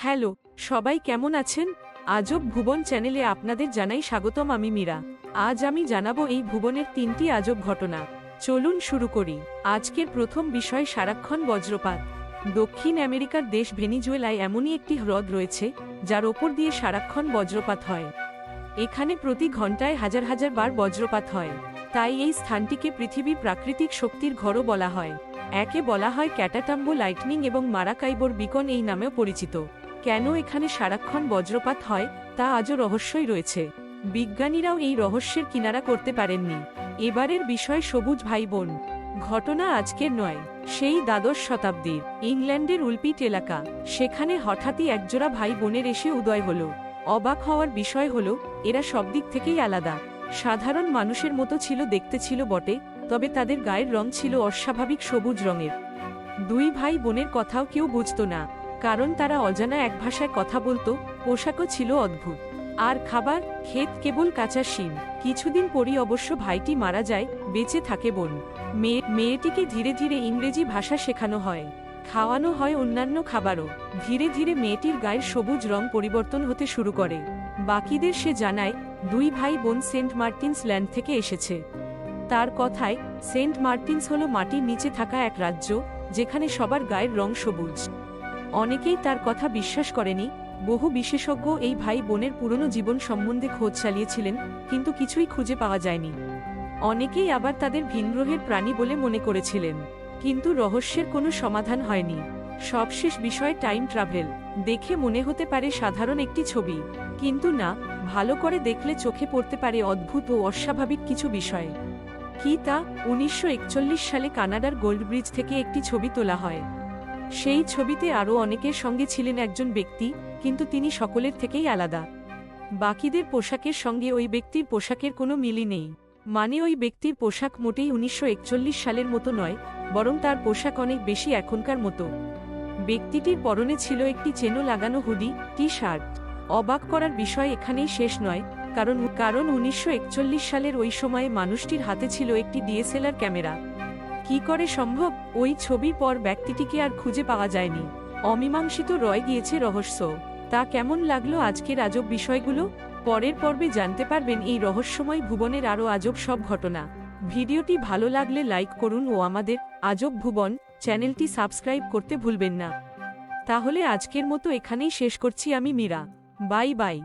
Hello, সবাই কেমন আছেন? আজব ভুবন চ্যানেলে আপনাদের জানাই স্বাগতম আমি মীরা। আজ আমি জানাব এই ভুবনের তিনটি আজব ঘটনা। চলুন শুরু করি। আজকের প্রথম বিষয় সারাক্ষণ বজ্রপাত। দক্ষিণ আমেরিকার দেশ ভেনিজুয়েলায় এমনই একটি হ্রদ রয়েছে, যার ওপর দিয়ে সারাক্ষণ বজ্রপাত হয়। এখানে প্রতি ঘন্টায় হাজার হাজার বার বজ্রপাত হয়। তাই এই স্থানটিকে পৃথিবী প্রাকৃতিক শক্তির ঘরও বলা হয়। একে বলা হয় ক্যাটাটাম্বো লাইটনিং এবং মারাকাইবোর বিকন এই নামেও পরিচিত। কেন এখানে সারাক্ষণ বজ্রপাত হয়, তা আজও রহস্যই রয়েছে। বিজ্ঞানীরাও এই রহস্যের কিনারা করতে পারেননি। এবারের বিষয় সবুজ ভাই বোন ঘটনা আজকের নয়, সেই দ্বাদশ শতাব্দীর ইংল্যান্ডের উলপিট এলাকা। সেখানে হঠাৎই একজোড়া ভাই বোনের এসে উদয় হল। অবাক হওয়ার বিষয় হল, এরা সব দিক থেকেই আলাদা। সাধারণ মানুষের মতো ছিল, দেখতে ছিল বটে, তবে তাদের গায়ের রং ছিল অস্বাভাবিক সবুজ রঙের। দুই ভাই বোনের কথাও কেউ বুঝত না। কারণ তারা অজানা এক ভাষায় কথা বলতো, পোশাকও ছিল অদ্ভুত। আর খাবার, ক্ষেত কেবল কাঁচা শিম। কিছুদিন পরই অবশ্য ভাইটি মারা যায়, বেঁচে থাকে বোন। মেয়ে মেয়েটিকে ধীরে ধীরে ইংরেজি ভাষা শেখানো হয়। খাওয়ানো হয় অন্যান্য খাবারও। ধীরে ধীরে মেয়েটির গায়ের সবুজ রং পরিবর্তন হতে শুরু করে। বাকিদের সে জানায়, দুই ভাই বোন সেন্ট মার্টিনস ল্যান্ড থেকে এসেছে। তার কথায়, সেন্ট মার্টিনস হল মাটির নিচে থাকা এক রাজ্য, যেখানে সবার গায়ের রং সবুজ। অনেকেই তার কথা বিশ্বাস করেনি। বহু বিশেষজ্ঞ এই ভাই বোনের পুরনো জীবন সম্বন্ধে খোঁজ চালিয়েছিলেন, কিন্তু কিছুই খুঁজে পাওয়া যায়নি। অনেকেই আবার তাদের ভিনগ্রহের প্রাণী বলে মনে করেছিলেন, কিন্তু রহস্যের কোনো সমাধান হয়নি। সবশেষ বিষয় টাইম ট্রাভেল, দেখে মনে হতে পারে সাধারণ একটি ছবি, কিন্তু না, ভালো করে দেখলে চোখে পড়তে পারে অদ্ভুত ও অস্বাভাবিক কিছু বিষয়। কি তা? উনিশশো একচল্লিশ সালে কানাডার গোল্ড ব্রিজ থেকে একটি ছবি তোলা হয়। সেই ছবিতে আরও অনেকের সঙ্গে ছিলেন একজন ব্যক্তি, কিন্তু তিনি সকলের থেকেই আলাদা। বাকিদের পোশাকের সঙ্গে ওই ব্যক্তির পোশাকের কোনো মিলই নেই। মানে ওই ব্যক্তির পোশাক মোটেই উনিশশো একচল্লিশ সালের মতো নয়, বরং তার পোশাক অনেক বেশি এখনকার মতো। ব্যক্তিটির পরনে ছিল একটি চেনো লাগানো হুডি টি শার্ট অবাক করার বিষয় এখানেই শেষ নয়, কারণ কারণ উনিশশো একচল্লিশ সালের ওই সময়ে মানুষটির হাতে ছিল একটি ডিএসএলআর ক্যামেরা। কি করে সম্ভব? ওই ছবির পর ব্যক্তিটিকে আর খুঁজে পাওয়া যায়নি। অমীমাংসিত রয়ে গিয়েছে রহস্য। তা কেমন লাগল আজকের আজব বিষয়গুলো? পরের পর্বে জানতে পারবেন এই রহস্যময় ভুবনের আরও আজব সব ঘটনা। ভিডিওটি ভালো লাগলে লাইক করুন ও আমাদের আজব ভুবন চ্যানেলটি সাবস্ক্রাইব করতে ভুলবেন না। তাহলে আজকের মতো এখানেই শেষ করছি আমি মীরা। Bye bye.